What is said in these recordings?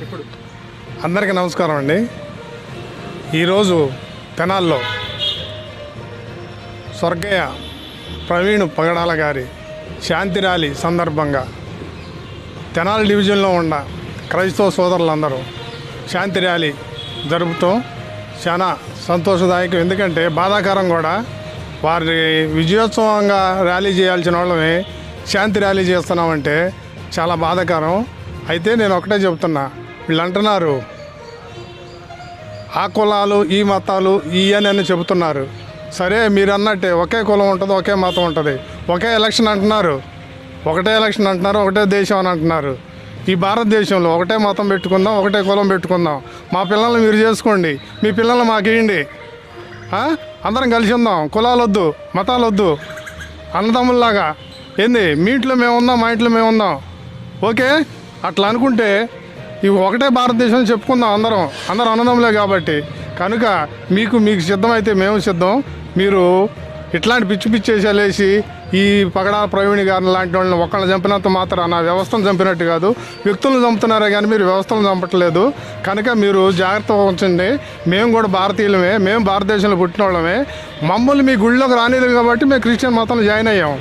ఇప్పుడు. అందరికీ నమస్కారం అండి. ఈరోజు తెనాల్లో స్వర్గయ్య ప్రవీణ్ పగడాల గారి శాంతి ర్యాలీ సందర్భంగా తెనాలి డివిజన్లో ఉన్న క్రైస్తవ సోదరులందరూ శాంతి ర్యాలీ జరుపుతాం చాలా సంతోషదాయకం. ఎందుకంటే బాధాకరం కూడా వారి విజయోత్సవంగా ర్యాలీ చేయాల్సిన వాళ్ళని శాంతి ర్యాలీ చేస్తున్నామంటే చాలా బాధాకరం. అయితే నేను ఒకటే చెబుతున్నా వీళ్ళు అంటున్నారు ఆ కులాలు ఈ మతాలు ఈ అని అని చెబుతున్నారు. సరే మీరు అన్నట్టే ఒకే కులం ఉంటుంది ఒకే మతం ఉంటుంది. ఒకే ఎలక్షన్ అంటున్నారు. ఒకటే ఎలక్షన్ అంటున్నారు ఒకటే దేశం అని అంటున్నారు. ఈ భారతదేశంలో ఒకటే మతం పెట్టుకుందాం ఒకటే కులం పెట్టుకుందాం. మా పిల్లల్ని మీరు చేసుకోండి మీ పిల్లల్ని మాకు అందరం కలిసి ఉందాం. కులాలు వద్దు మతాలు వద్దు అన్నదమ్ముల్లాగా. ఏంది? మీ ఇంట్లో మేము ఉందాం మా ఇంట్లో మేము ఉందాం ఓకే? అట్లా అనుకుంటే ఇవి ఒకటే భారతదేశం అని చెప్పుకుందాం అందరం. అందరం అన్నదమ్ములే కాబట్టి. కనుక మీకు మీకు సిద్ధమైతే మేము సిద్ధం. మీరు ఇట్లాంటి పిచ్చి పిచ్చి వేషాలు వేసి ఈ పగడాల ప్రవీణి గారిని లాంటి వాళ్ళని ఒకళ్ళని చంపినంత మాత్రం నా వ్యవస్థను చంపినట్టు కాదు. వ్యక్తులను చంపుతున్నారే కానీ మీరు వ్యవస్థలను చంపట్లేదు. కనుక మీరు జాగ్రత్త ఉంచండి. మేము కూడా భారతీయులమే. మేము భారతదేశంలో పుట్టిన వాళ్ళమే. మమ్మల్ని మీ గుళ్ళోకి రానిలేదు కాబట్టి మేము క్రిస్టియన్ మతంలో జాయిన్ అయ్యాం.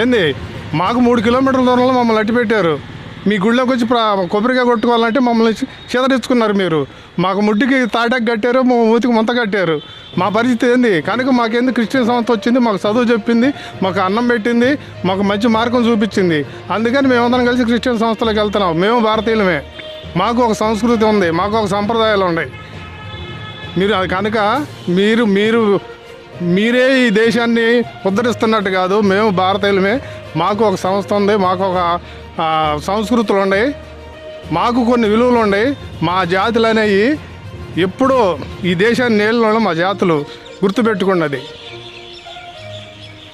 ఏంది? మాకు మూడు కిలోమీటర్ల దూరంలో మమ్మల్ని అట్టి పెట్టారు మీ గుళ్ళోకి వచ్చి కొబ్బరికాయ కొట్టుకోవాలంటే మమ్మల్ని చెదరించుకున్నారు మీరు. మాకు ముడ్డుకి తాటాకు కట్టారు మా ఊతికి ముంత కట్టారు. మా పరిస్థితి ఏంది? కనుక మాకేంది క్రిస్టియన్ సంస్థ వచ్చింది? మాకు చదువు చెప్పింది మాకు అన్నం పెట్టింది మాకు మంచి మార్గం చూపించింది. అందుకని మేమందరం కలిసి క్రిస్టియన్ సంస్థలోకి వెళ్తున్నాం. మేము భారతీయులమే. మాకు ఒక సంస్కృతి ఉంది మాకు ఒక సంప్రదాయాలు ఉన్నాయి. మీరు అది కనుక మీరు మీరు మీరే ఈ దేశాన్ని ఉద్ధరిస్తున్నట్టు కాదు మేము భారతీయులమే. మాకు ఒక సంస్థ ఉంది మాకు ఒక సంస్కృతులు ఉన్నాయి. మాకు కొన్ని విలువలు ఉన్నాయి. మా జాతులు అనేవి ఎప్పుడూ ఈ దేశాన్ని నేలలో మా జాతులు గుర్తుపెట్టుకున్నది.